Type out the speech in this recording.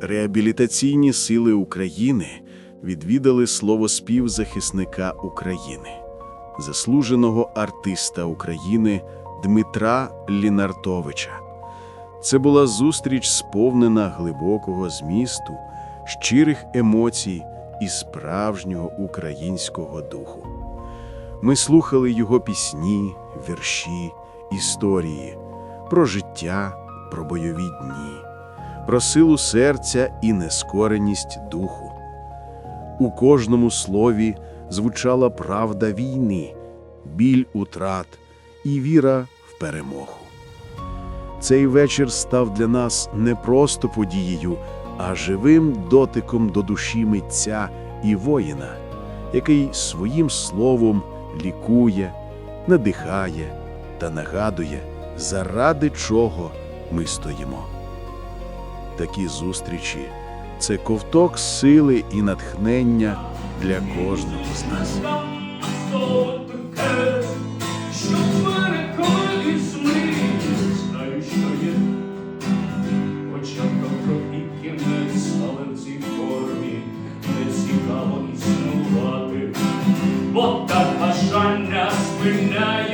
Реабілітаційні сили України відвідали словоспів захисника України, заслуженого артиста України Дмитра Лінартовича. Це була зустріч, сповнена глибокого змісту, щирих емоцій і справжнього українського духу. Ми слухали його пісні, вірші, історії про життя, про бойові дні, про силу серця і нескореність духу. У кожному слові звучала правда війни, біль утрат і віра в перемогу. Цей вечір став для нас не просто подією, а живим дотиком до душі митця і воїна, який своїм словом лікує, надихає та нагадує, заради чого ми стоїмо. Такі зустрічі це ковток сили і натхнення для кожного з нас. Бо так бажання спиняє